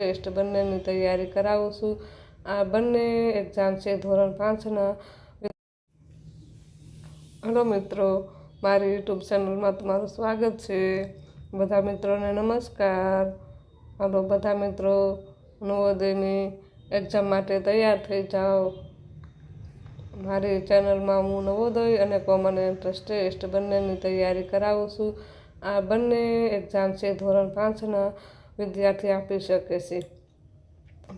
Test બંનેની તૈયારી કરાવું છું. આ બંને એક્ઝામ છે ધોરણ પાંચના. હલો મિત્રો, મારી યુટ્યુબ ચેનલમાં તમારું સ્વાગત છે. બધા મિત્રોને નમસ્કાર. હલો, બધા મિત્રો, નવોદયની એક્ઝામ માટે તૈયાર થઈ જાઓ. મારી ચેનલમાં હું નવોદય અને કોમન એન્ટ્રન્સ ટેસ્ટ બંનેની તૈયારી કરાવું છું. આ બંને એક્ઝામ છે ધોરણ પાંચના. વિદ્યાર્થી આપી શકે છે.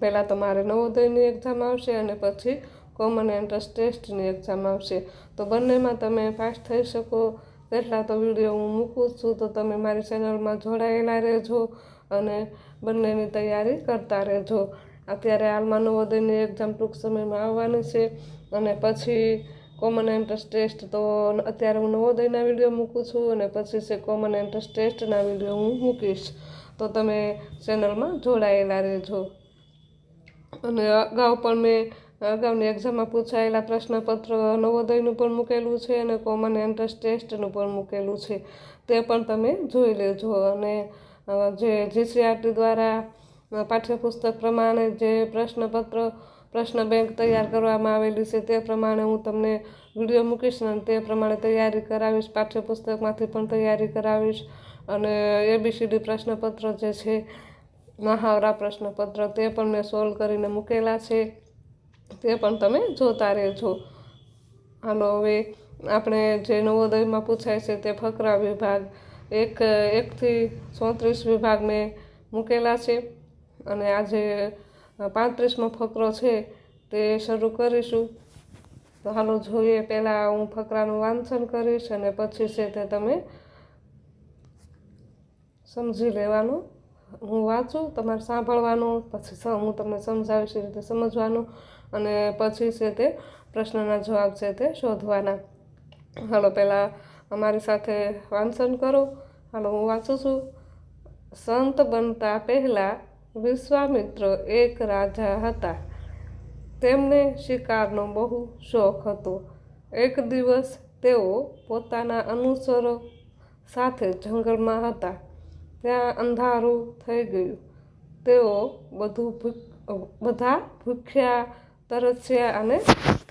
પહેલાં તમારે નવોદયની એક્ઝામ આવશે અને પછી કોમન એન્ટ્રન્સ ટેસ્ટની એક્ઝામ આવશે. તો બંનેમાં તમે પાસ થઈ શકો. તેટલા તો વીડિયો હું મૂકું છું, તો તમે મારી ચેનલમાં જોડાયેલા રહેજો અને બંનેની તૈયારી કરતા રહેજો. અત્યારે હાલમાં નવોદયની એક્ઝામ ટૂંક સમયમાં આવવાની છે અને પછી કોમન એન્ટ્રન્સ ટેસ્ટ તો અત્યારે હું નવોદયના વીડિયો મૂકું છું અને પછી છે કોમન એન્ટ્રન્સ ટેસ્ટના વીડિયો હું મૂકીશ. તો તમે ચેનલમાં જોડાયેલા રહેજો. અને અગાઉ પણ મેં અગાઉની એક્ઝામમાં પૂછાયેલા પ્રશ્નપત્ર નવોદયનું પણ મૂકેલું છે અને કોમન એન્ટ્રન્સ ટેસ્ટનું પણ મૂકેલું છે. તે પણ તમે જોઈ લેજો. અને જે જીસીઆરટી દ્વારા પાઠ્યપુસ્તક પ્રમાણે જે પ્રશ્નપત્ર, પ્રશ્ન બેંક તૈયાર કરવામાં આવેલી છે તે પ્રમાણે હું તમને વીડિયો મૂકીશ અને તે પ્રમાણે તૈયારી કરાવીશ. પાઠ્યપુસ્તકમાંથી પણ તૈયારી કરાવીશ. અને એબીસીડી પ્રશ્નપત્ર જે છે, મહાવરા પ્રશ્નપત્ર, તે પણ મેં સોલ્વ કરીને મૂકેલા છે. તે પણ તમે જોતા રહેજો. હાલો, હવે આપણે જે નવોદયમાં પૂછાય છે તે ફકરા વિભાગ એક, એકથી ચોત્રીસ વિભાગ મેં મૂકેલા છે. અને આજે પાંત્રીસમો ફકરો છે તે શરૂ કરીશું. તો હાલો, જોઈએ, પહેલાં હું ફકરાનું વાંચન કરીશ અને પછી છે તે તમે સમજી લેવાનું. હું વાંચું, તમારે સાંભળવાનું, પછી હું તમને સમજાવીશ એ રીતે સમજવાનું અને પછી છે તે પ્રશ્નના જવાબ છે તે શોધવાના. હાલો, પહેલાં અમારી સાથે વાંચન કરો. હાલો, હું વાંચું છું. સંત બનતા પહેલાં વિશ્વામિત્ર એક રાજા હતા. તેમને શિકારનો બહુ શોખ હતો. એક દિવસ તેઓ પોતાના અનુસરો સાથે જંગલમાં હતા. ત્યાં અંધારું થઈ ગયું. તેઓ બધું બધા ભૂખ્યા, તરસ્યા અને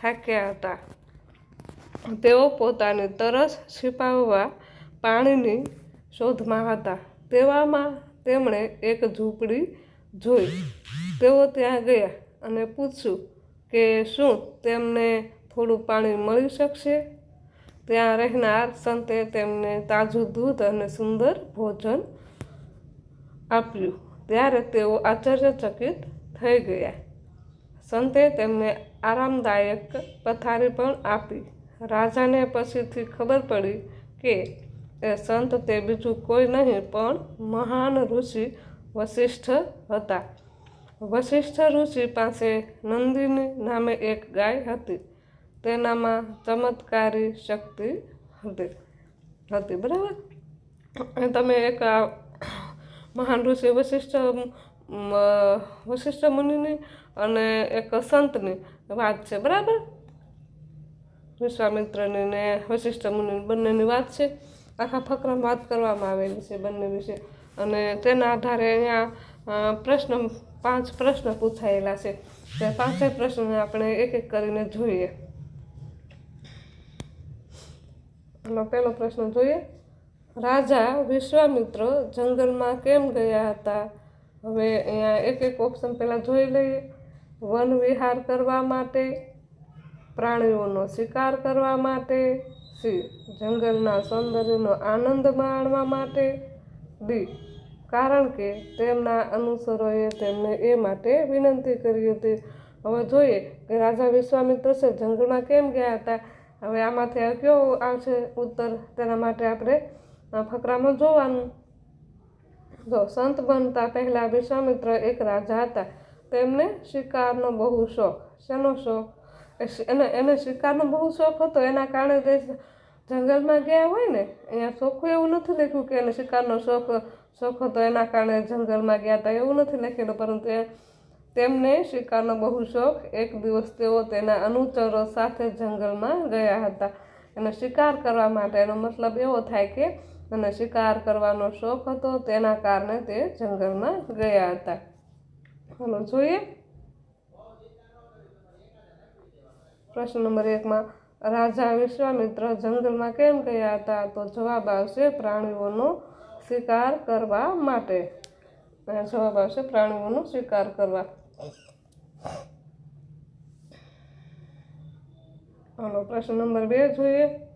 થાક્યા હતા. તેઓ પોતાની તરસ છિપાવવા પાણીની શોધમાં હતા. તેવામાં તેમણે એક ઝૂંપડી જોઈ. તેઓ ત્યાં ગયા અને પૂછ્યું કે શું તેમને થોડું પાણી મળી શકશે? ત્યાં રહેનાર સંતે તેમને તાજું દૂધ અને સુંદર ભોજન આપ્યું. ત્યારે તેઓ આશ્ચર્યચકિત થઈ ગયા. સંતે તેમને આરામદાયક પથારી પણ આપી. રાજાને પછીથી ખબર પડી કે એ સંત તે બીજું કોઈ નહીં, પણ મહાન ઋષિ વશિષ્ઠ હતા. વશિષ્ઠ ઋષિ પાસે નંદિની નામે એક ગાય હતી. તેનામાં ચમત્કારી શક્તિ હતી. હતી, બરાબર? તમે એક મહાન ઋષિ વશિષ્ઠ વશિષ્ઠ મુનિની અને એક સંતની વાત છે, બરાબર? વિશ્વામિત્રની ને વશિષ્ઠ મુનિની બંનેની વાત છે. આખા ફકરામાં વાત કરવામાં આવેલી છે બંને વિશે. અને તેના આધારે અહીંયા પ્રશ્ન, પાંચ પ્રશ્ન પૂછાયેલા છે. તે પાંચેય પ્રશ્નને આપણે એક એક કરીને જોઈએ. એનો પહેલો પ્રશ્ન જોઈએ. રાજા વિશ્વામિત્ર જંગલમાં કેમ ગયા હતા? હવે અહીંયા એક એક ઓપ્શન પહેલાં જોઈ લઈએ. વન વિહાર કરવા માટે, પ્રાણીઓનો શિકાર કરવા માટે, સી, જંગલના સૌંદર્યનો આનંદ માણવા માટે બી કારણ કે તેમના અનુસરોએ તેમને એ માટે વિનંતી કરી હતી. હવે જોઈએ કે રાજા વિશ્વામિત્ર છે, જંગલમાં કેમ ગયા હતા? હવે આમાંથી કયો આવશે? ઉત્તર, તેના માટે આપણે ફકરામાં જોવાનું. જો સંત બનતા પહેલાં વિશ્વામિત્ર એક રાજા હતા. તેમને શિકારનો બહુ શોખ. શેનો શોખ? એને એને શિકારનો બહુ શોખ હતો. એના કારણે તે જંગલમાં ગયા હોય ને, અહીંયા શોખું એવું નથી લખ્યું કે એને શિકારનો શોખ શોખ હતો. એના કારણે જંગલમાં ગયા હતા એવું નથી લખેલું. પરંતુ તેમને શિકારનો બહુ શોખ. એક દિવસ તેઓ તેના અનુચરો સાથે જંગલમાં ગયા હતા. એનો શિકાર કરવા માટે એનો મતલબ એવો થાય કે અને શિકાર કરવાનો શોખ હતો, તેના કારણે તે જંગલમાં ગયા હતા. ચાલો જોઈએ. પ્રશ્ન નંબર એકમાં, રાજા વિશ્વામિત્ર જંગલમાં કેમ ગયા હતા? તો જવાબ આવશે પ્રાણીઓનો શિકાર કરવા માટે. જવાબ આવશે પ્રાણીઓનો શિકાર કરવા. હલો, પ્રશ્ન નંબર બે જોઈએ.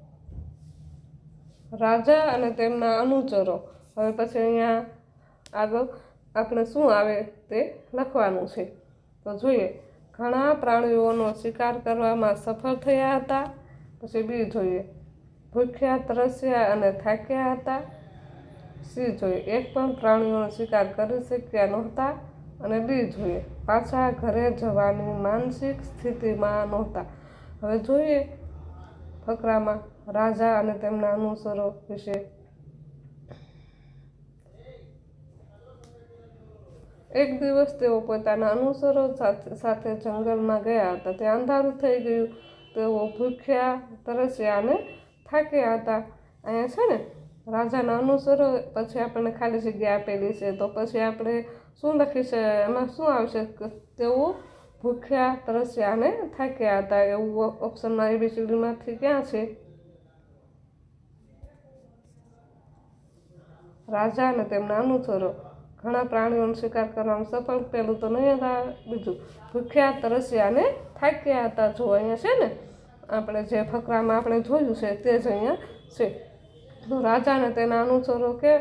રાજા અને તેમના અનુચરો. હવે પછી અહીંયા આગળ આપણે શું આવે તે લખવાનું છે. તો જોઈએ, ઘણા પ્રાણીઓનો શિકાર કરવામાં સફળ થયા હતા. પછી બી જોઈએ, ભૂખ્યા, તરસ્યા અને થાક્યા હતા. સી જોઈએ, એક પણ પ્રાણીઓનો શિકાર કરી શક્યા નહોતા. અને બી જોઈએ, પાછા ઘરે જવાની માનસિક સ્થિતિમાં નહોતા. હવે જોઈએ ફકરામાં રાજા અને તેમના અનુસરો વિશે. એક દિવસ તેઓ પોતાના અનુસરો સાથે જંગલમાં ગયા હતા. ત્યાં અંધારું થઈ ગયું. તેઓ ભૂખ્યા, તરસ્યા અને થાક્યા હતા. અહીંયા છે ને, રાજાના અનુસરો પછી આપણને ખાલી જગ્યા આપેલી છે. તો પછી આપણે શું લખી છે એમાં શું આવશે? તેઓ ભૂખ્યા, તરસ્યા અને થાક્યા હતા. એવું ઓપ્શનમાં એબીસીડીમાંથી ક્યાં છે? રાજા અને તેમના અનુસરો ઘણા પ્રાણીઓનો શિકાર કરવામાં સફળ. પેલું તો નહીં હતા, બીજું ભૂખ્યા, તરસ્યા અને થાક્યા હતા. જો અહીંયા છે ને, આપણે જે ફકરામાં આપણે જોયું છે તે જ અહીંયા છે. તો રાજાને તેના અનુસરો કે,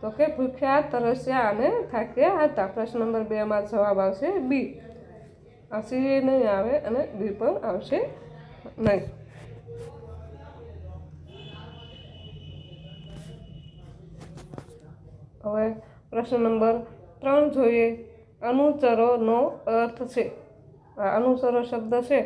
તો કે ભૂખ્યા, તરસ્યા અને થાક્યા હતા. પ્રશ્ન નંબર બેમાં જવાબ આવશે બી. આ સી નહીં આવે અને બી પણ આવશે નહીં. હવે પ્રશ્ન નંબર ત્રણ જોઈએ. અનુચરોનો અર્થ છે. આ અનુસરો શબ્દ છે.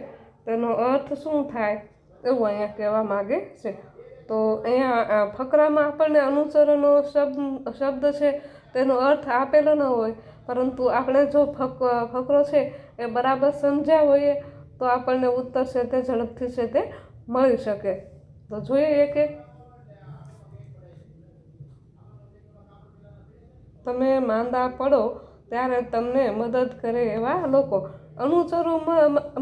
તેનો અર્થ શું થાય? એવું અહીંયા કહેવા માગે છે. તો અહીંયા ફકરામાં આપણને અનુસરોનો શબ્દ શબ્દ છે, તેનો અર્થ આપેલો ન હોય. પરંતુ આપણે જો ફક, ફકરો છે, એ બરાબર સમજ્યા હોઈએ, તો આપણને ઉત્તર છે તે ઝડપથી છે તે મળી શકે. તો જોઈએ એક તમે માંદા પડો, ત્યારે તમને મદદ કરે એવા લોકો. અનુસરો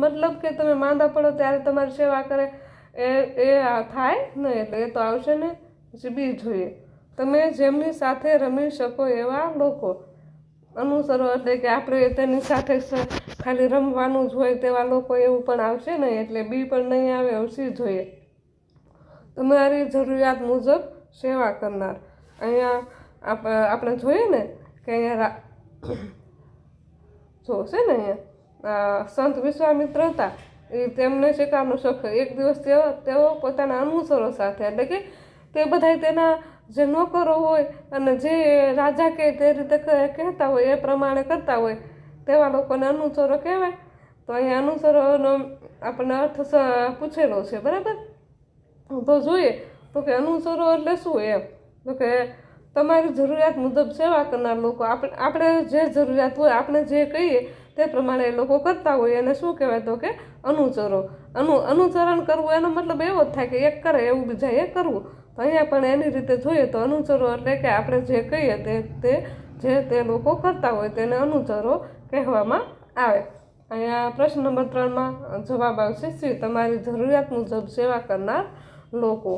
મતલબ કે તમે માંદા પડો, ત્યારે તમારી સેવા કરે એ એ થાય નહીં એટલે એ તો આવશે ને બી જોઈએ. તમે જેમની સાથે રમી શકો એવા લોકો અનુસરો એટલે કે આપણે તેની સાથે ખાલી રમવાનું જ હોય તેવા લોકો એવું પણ આવશે નહીં એટલે બી પણ નહીં આવે એવું જોઈએ. તમારી જરૂરિયાત મુજબ સેવા કરનાર. અહીંયા આપ, આપણે જોઈએ ને કે અહીંયા રા- જો ને અહીંયા? સંત વિશ્વામિત્ર હતા એ તેમને શેકાવાનો શોખ એક દિવસ તેઓ તેઓ પોતાના અનુસરો સાથે, એટલે કે તે બધા તેના જે નોકરો હોય અને જે રાજા કે તે રીતે કહેતા હોય, એ પ્રમાણે કરતા હોય, તેવા લોકોને અનુસરો કહેવાય. તો અહીંયા અનુસરોનો આપણને અર્થ પૂછેલો છે, બરાબર? તો જોઈએ, તો કે અનુસરો એટલે શું એમ? તો કે તમારી જરૂરિયાત મુજબ સેવા કરનાર લોકો આપણે આપણે જે જરૂરિયાત હોય, આપણે જે કહીએ તે પ્રમાણે એ લોકો કરતા હોય એને શું કહેવાય તો કે અનુચરો. અનુ, અનુચરણ કરવું એનો મતલબ એવો જ થાય કે એક કરે એવું બીજાએ કરવું. તો અહીંયા પણ એની રીતે જોઈએ તો અનુચરો એટલે કે આપણે જે કહીએ તે તે જે તે લોકો કરતા હોય તેને અનુચરો કહેવામાં આવે. અહીંયા પ્રશ્ન નંબર ત્રણમાં જવાબ આવશે સી તમારી જરૂરિયાત મુજબ સેવા કરનાર લોકો.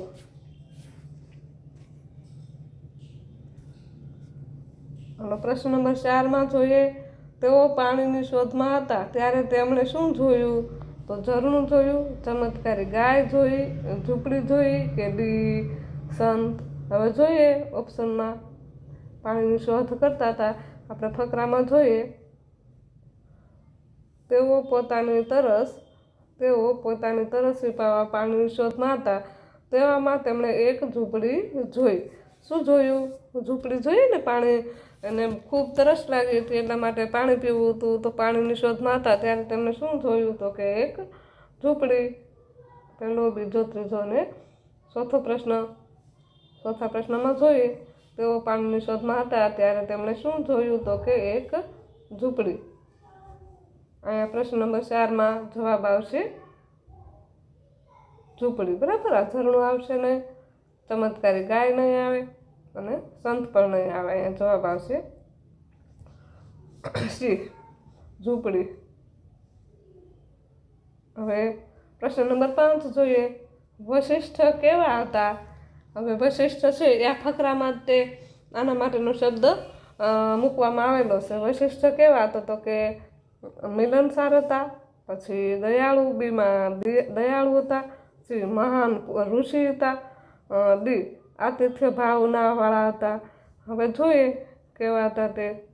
પ્રશ્ન નંબર ચારમાં જોઈએ. તેઓ પાણીની શોધમાં હતા. ત્યારે તેમણે શું જોયું? તો ઝરણું જોયું, ચમત્કારી ગાય જોઈ, ઝૂંપડી જોઈ કે ડી સંત. હવે જોઈએ ઓપ્શનમાં પાણીની શોધ કરતા હતા. આપણે ફકરામાં જોઈએ. તેઓ પોતાની તરસ, તેઓ પોતાની તરસ છીપાવવા પાણીની શોધમાં હતા. તેવામાં તેમણે એક ઝૂંપડી જોઈ. શું જોયું? ઝૂંપડી જોઈએ ને પાણી એને ખૂબ તરસ લાગી હતી એટલા માટે પાણી પીવું હતું તો પાણીની શોધમાં હતા ત્યારે તેમણે શું જોયું તો કે એક ઝૂંપડી પહેલો બીજો, ત્રીજો અને ચોથો પ્રશ્ન, ચોથા પ્રશ્નમાં જોઈએ તેઓ પાણીની શોધમાં હતા ત્યારે તેમણે શું જોયું તો કે એક ઝૂંપડી. અહીંયા પ્રશ્ન નંબર ચારમાં જવાબ આવશે, ઝૂંપડી. બરાબર, આ ઝરણું આવશે નહીં. ચમત્કારી ગાય નહીં આવે. અને સંત પરણય આવે, અહીંયા જવાબ આવશે. સી ઝૂંપડી. હવે પ્રશ્ન નંબર પાંચ જોઈએ. વશિષ્ઠ કેવા હતા? હવે વશિષ્ઠ છે, એ આ ફકરામાં તે આના માટેનો શબ્દ મૂકવામાં આવેલો છે. વશિષ્ઠ કેવા હતા? તો કે મિલનસાર હતા, પછી દયાળુ બીમાં દયાળુ હતા, પછી મહાન ઋષિ હતા ડી આતિથ્ય ભાવના વાળા હતા. હવે જોઈએ કેવા હતા તે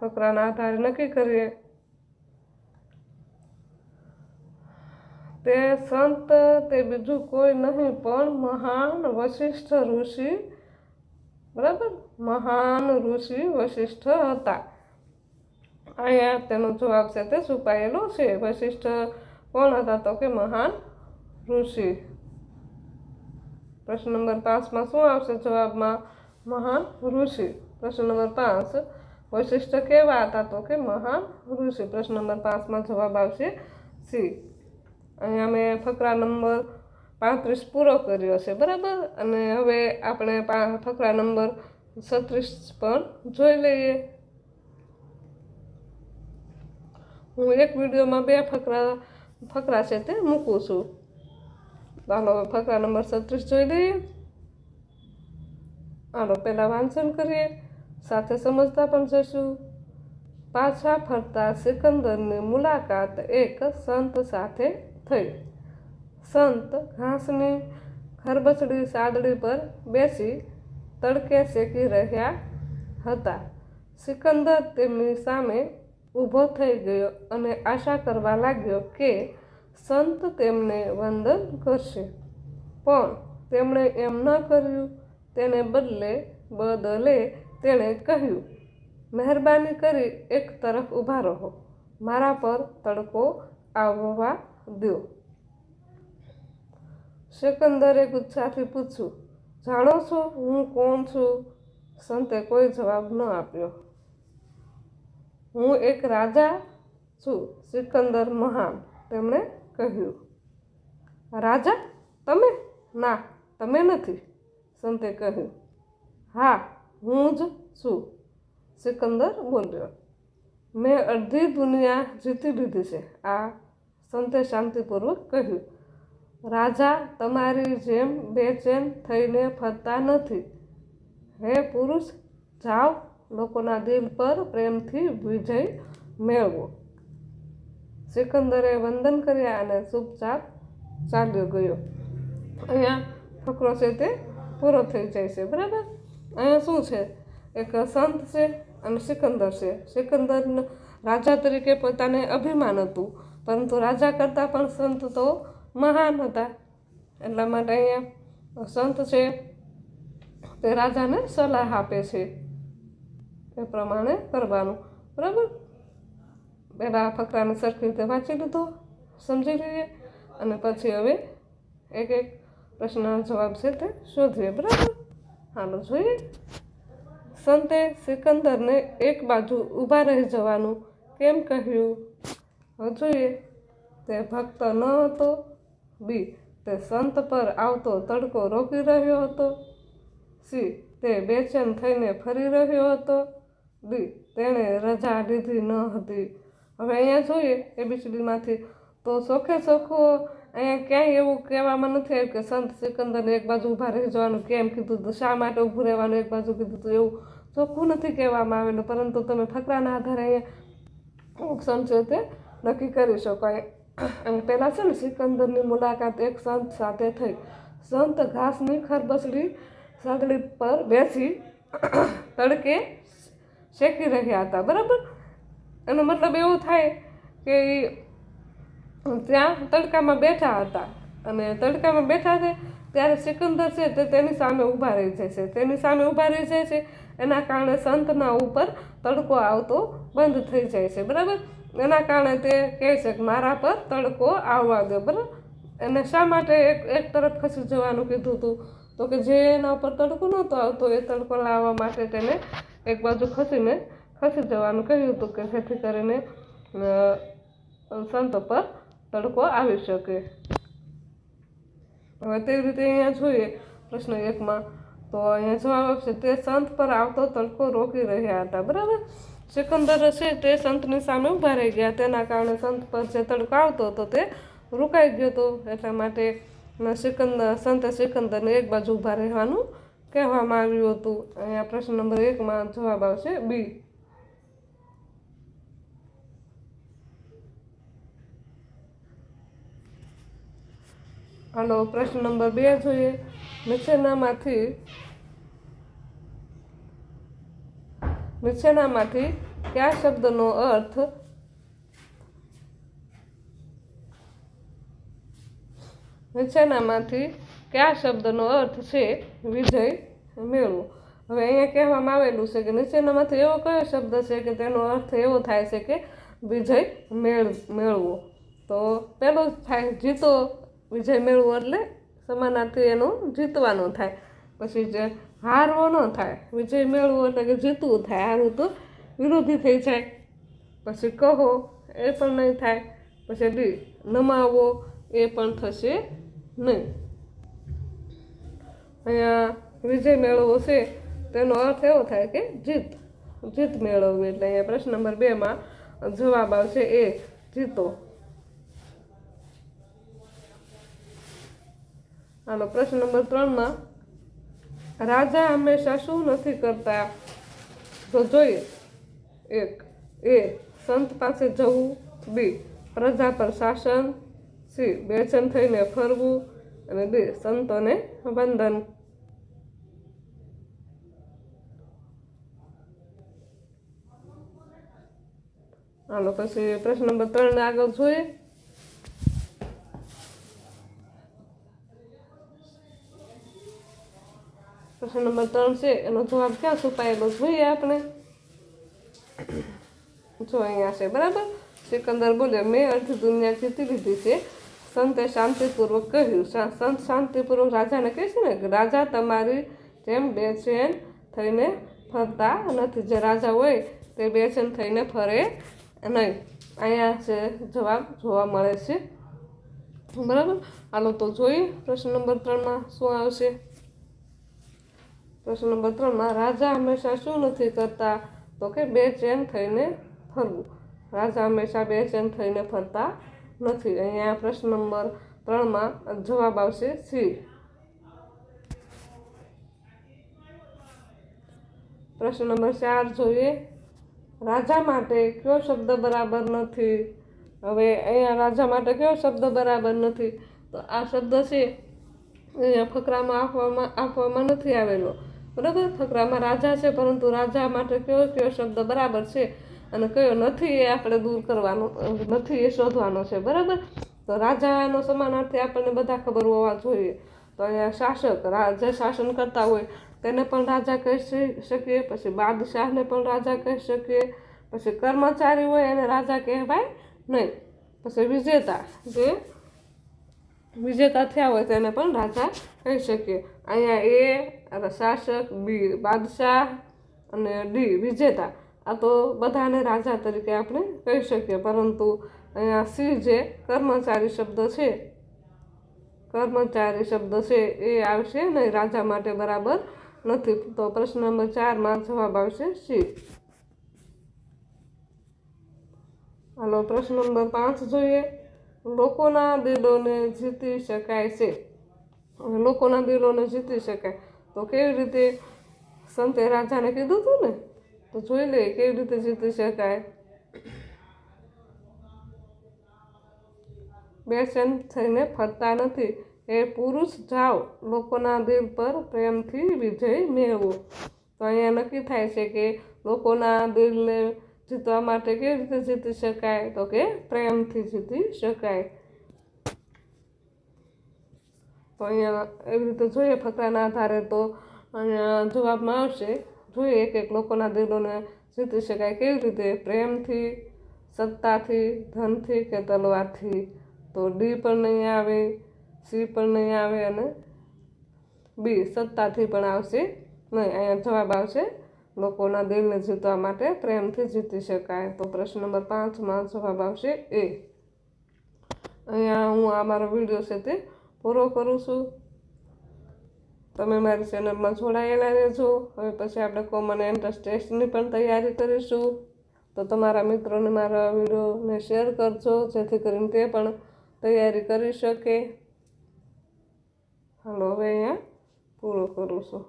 ફકરાના આધારે નક્કી કરીએ. તે સંત, તે બીજું કોઈ નહીં, પણ મહાન વશિષ્ઠ ઋષિ, બરાબર? મહાન ઋષિ વશિષ્ઠ હતા. અહીંયા તેનો જવાબ છે, તે છુપાયેલો છે. વશિષ્ઠ કોણ હતા તો કે મહાન ઋષિ? પ્રશ્ન નંબર પાંચમાં શું આવશે? જવાબમાં મહાન ઋષિ. પ્રશ્ન નંબર પાંચ વૈશિષ્ટ કેવા હતા તો કે મહાન ઋષિ. પ્રશ્ન નંબર પાંચમાં જવાબ આવશે સી અહીંયા મેં ફકરા નંબર પાંત્રીસ પૂરો કર્યો છે, બરાબર? અને હવે આપણે ફકરા નંબર છત્રીસ પણ જોઈ લઈએ. હું એક વિડીયોમાં બે ફકરા ફકરા છે તે મૂકું છું. ચાલો હવે ફકરા નંબર છત્રીસ જોઈ લઈએ આનો પહેલાં વાંચન કરીએ સાથે સમજતા પણ જશું પાછા ફરતા સિકંદરની મુલાકાત એક સંત સાથે થઈ સંત ઘાસની ખરબચડી સાદડી પર બેસી તડકે શેકી રહ્યા હતા સિકંદર તેમની સામે ઊભો થઈ ગયો અને આશા કરવા લાગ્યો કે સંત તેમને વંદન કરશે. પણ તેમણે એમ ન કર્યું, તેને બદલે બદલે તેણે કહ્યું, મહેરબાની કરી એક તરફ ઊભા રહો. મારા પર તડકો આવવા દો સિકંદરે ગુસ્સાથી પૂછ્યું, જાણો છો હું કોણ છું? સંતે કોઈ જવાબ ન આપ્યો. હું એક રાજા છું, સિકંદર મહાન, તેમણે કહ્યું. રાજા, તમે? ના, તમે નથી, સંતે કહ્યું. હા, હું જ છું, સિકંદર બોલ્યો. મેં અડધી દુનિયા જીતી લીધી છે, આ સંતે શાંતિપૂર્વક કહ્યું. રાજા, તમારી જેમ બેચેન થઈને ફરતા નથી. હે પુરુષ, જાઓ, લોકોના દિલ પર પ્રેમથી વિજય મેળવો. સિકંદરે વંદન કર્યા અને ચૂપચાપ ચાલ્યો ગયો. અહીંયા ફકરો છે તે પૂરો થઈ જાય છે, બરાબર? અહીંયા શું છે? એક સંત છે અને સિકંદર છે. સિકંદર રાજા તરીકે પોતાને અભિમાન હતું, પરંતુ રાજા કરતાં પણ સંત તો મહાન હતા. એટલા માટે અહીંયા સંત છે તે રાજાને સલાહ આપે છે, એ પ્રમાણે કરવાનું, બરાબર? પહેલાં ફકરાને સરખી રીતે વાંચી લીધો, સમજી લઈએ અને પછી હવે એક એક પ્રશ્નનો જવાબ છે તે શોધીએ, બરાબર? હાલો, જોઈએ. સંતે સિકંદરને એક બાજુ ઊભા રહી જવાનું કેમ કહ્યું? હવે જોઈએ. તે ભક્ત ન હતો. બી, તે સંત પર આવતો તડકો રોકી રહ્યો હતો. સી, તે બેચેન થઈને ફરી રહ્યો હતો. ડી, તેણે રજા લીધી ન હતી. હવે અહીંયા જોઈએ, એબીસીડીમાંથી. તો સોખે સોખો અહીંયા ક્યાંય એવું કહેવામાં નથી આવ્યું કે સંત સિકંદરને એક બાજુ ઊભા રહી જવાનું કેમ કીધું હતું શા માટે ઊભું રહેવાનું, એક બાજુ કીધું હતું એવું ચોખ્ખું નથી કહેવામાં આવેલું. પરંતુ તમે ફકરાના આધારે અહીંયા ઓપ્શન છે તે નક્કી કરી શકો. પહેલાં છે ને સિકંદરની મુલાકાત એક સંત સાથે થઈ. સંત ઘાસની ખરબસડી સાદડી પર બેસી તડકે શેકી રહ્યા હતા. બરાબર? એનો મતલબ એવું થાય કે ત્યાં તડકામાં બેઠા હતા. અને તડકામાં બેઠા છે, ત્યારે સિકંદર છે તે તેની સામે ઊભા રહી જાય છે. તેની સામે ઊભા રહી જાય છે, એના કારણે સંતના ઉપર તડકો આવતો બંધ થઈ જાય છે. બરાબર? એના કારણે તે કહે છે કે મારા પર તડકો આવવા દે. બરાબર? એને શા માટે એક એક તરફ ખસી જવાનું કીધું હતું તો કે જે એના ઉપર તડકો નહોતો આવતો, એ તડકો લાવવા માટે તેને એક બાજુ ખસીને ખસી જવાનું કહ્યું હતું કે જેથી કરીને સંતો પર તડકો આવી શકે. હવે તેવી રીતે અહીંયા જોઈએ પ્રશ્ન એકમાં, તો અહીંયા જવાબ આપશે, તે સંત પર આવતો તડકો રોકી રહ્યા હતા. બરાબર? સિકંદર છે, તે સંતની સામે ઊભા રહી ગયા. તેના કારણે સંત પર જે તડકો આવતો હતો તે રોકાઈ ગયો હતો. એટલા માટે સિકંદર, સંતે સિકંદરને એક બાજુ ઊભા રહેવાનું કહેવામાં આવ્યું હતું. અહીંયા પ્રશ્ન નંબર એકમાં જવાબ આવશે બી. હાલો પ્રશ્ન નંબર બે જોઈએ નીચેનામાંથી નીચેનામાંથી કયા શબ્દનો અર્થ નીચેનામાંથી કયા શબ્દનો અર્થ છે વિજય મેળવો? હવે અહીંયા કહેવામાં આવેલું છે કે નીચેનામાંથી એવો કયો શબ્દ છે કે તેનો અર્થ એવો થાય છે કે વિજય મેળ મેળવો? તો પહેલો થાય જીતો વિજય મેળવો એટલે સમાનાર્થી એનું જીતવાનું થાય. પછી જે હારવો ન થાય વિજય મેળવો એટલે કે જીતવું થાય હારવું તો વિરોધી થઈ જાય. પછી કહો, એ પણ નહીં થાય. પછી નમાવો, એ પણ થશે નહીં. અહીંયા વિજય મેળવવો છે, તેનો અર્થ એવો થાય કે જીત. જીત મેળવવી એટલે અહીંયા પ્રશ્ન નંબર બેમાં જવાબ આવશે એ, જીતો. હાલો પ્રશ્ન નંબર ત્રણમાં, રાજા હંમેશા શું નથી કરતા. તો જોઈએ, એક, એ, સંત પાસે જવું, બી, પ્રજા પર શાસન, સી, બેચેન થઈને ફરવું, અને બી સંતોને વંદન. હાલો, પછી પ્રશ્ન નંબર ત્રણ આગળ જોઈએ. પ્રશ્ન નંબર ત્રણ છે, એનો જવાબ ક્યાં છુપાયેલો જોઈએ આપણે. જો અહીંયા છે, બરાબર? સિકંદર બોલે, મેં અર્ધ દુનિયા જીતી લીધી છે. સંતે શાંતિપૂર્વક કહ્યું. સંત શાંતિપૂર્વક રાજાને કહે છે ને રાજા તમારી જેમ બેચેન થઈને ફરતા નથી. જે રાજા હોય તે બેચેન થઈને ફરે નહીં. અહીંયા છે જવાબ જોવા મળે છે. બરાબર? હાલો, તો જોઈએ પ્રશ્ન નંબર ત્રણમાં શું આવશે. પ્રશ્ન નંબર ત્રણમાં રાજા હંમેશા શું નથી કરતા? તો કે બેચેન થઈને ફરવું. રાજા હંમેશા બેચેન થઈને ફરતા નથી. અહીંયા પ્રશ્ન નંબર ત્રણમાં જવાબ આવશે સી. પ્રશ્ન નંબર ચાર જોઈએ. રાજા માટે કયો શબ્દ બરાબર નથી? હવે અહીંયા રાજા માટે કયો શબ્દ બરાબર નથી? તો આ શબ્દ છે. અહીંયા ફકરામાં આપવામાં આપવામાં નથી આવેલો. બરાબર ફકરામાં રાજા છે, પરંતુ રાજા માટે કયો કયો શબ્દ બરાબર છે અને કયો નથી એ આપણે દૂર કરવાનો, નથી એ શોધવાનો છે, બરાબર? તો રાજાનો સમાનાર્થી આપણને બધા ખબર હોવા જોઈએ. તો અહીંયા શાસક જે શાસન કરતા હોય તેને પણ રાજા કહી શકીએ, પછી બાદશાહને પણ રાજા કહી શકીએ, પછી કર્મચારી હોય એને રાજા કહેવાય નહીં. પછી વિજેતા, જે વિજેતા થયા હોય તેને પણ રાજા કહી શકીએ. અહીંયા એ શાસક બી બાદશાહ અને ડી, વિજેતા. આ તો બધાને રાજા તરીકે આપણે કહી શકીએ, પરંતુ અહીંયા સી જે કર્મચારી શબ્દ છે, કર્મચારી શબ્દ છે એ આવશે નહીં, રાજા માટે બરાબર નથી. તો પ્રશ્ન નંબર ચારમાં જવાબ આવશે સી. હાલો, પ્રશ્ન નંબર પાંચ જોઈએ. લોકોના દિલોને જીતી શકાય છે. લોકોના દિલોને જીતી શકાય. તો કેવી રીતે સંતે રાજાને કીધું હતું ને? તો જોઈ લે કેવી રીતે જીતી શકાય. બેચેન થઈને ફરતા નથી. એ પુરુષ જાઓ, લોકોના દિલ પર પ્રેમથી વિજય મેળવો. તો અહીંયા નક્કી થાય છે કે લોકોના દિલને જીતવા માટે કેવી રીતે જીતી શકાય? તો કે પ્રેમથી જીતી શકાય તો અહીંયા એવી રીતે જોઈએ ફકરાના આધારે તો અહીંયા જવાબમાં આવશે. જોઈએ એક એક લોકોના દિલોને જીતી શકાય. કેવી રીતે પ્રેમથી, સત્તાથી, ધનથી કે તલવારથી? તો ડી પણ નહીં આવે, સી પણ નહીં આવે અને બી સત્તાથી પણ આવશે. નહીં, અહીંયા જવાબ આવશે. લોકોના દિલને જીતવા માટે પ્રેમથી જીતી શકાય. તો પ્રશ્ન નંબર પાંચમાં જવાબ આવશે એ. અહીંયા હું આ મારો વીડિયો છે તે પૂરો કરું છું. તમે મારી ચેનલમાં જોડાયેલા રહેજો. હવે પછી આપણે કોમન એન્ટ્રન્સ ટેસ્ટની પણ તૈયારી કરીશું. તો તમારા મિત્રોને મારા વિડીયોને શેર કરજો, જેથી કરીને તે પણ તૈયારી કરી શકે. હાલો, હવે અહીંયા પૂરો કરું છું.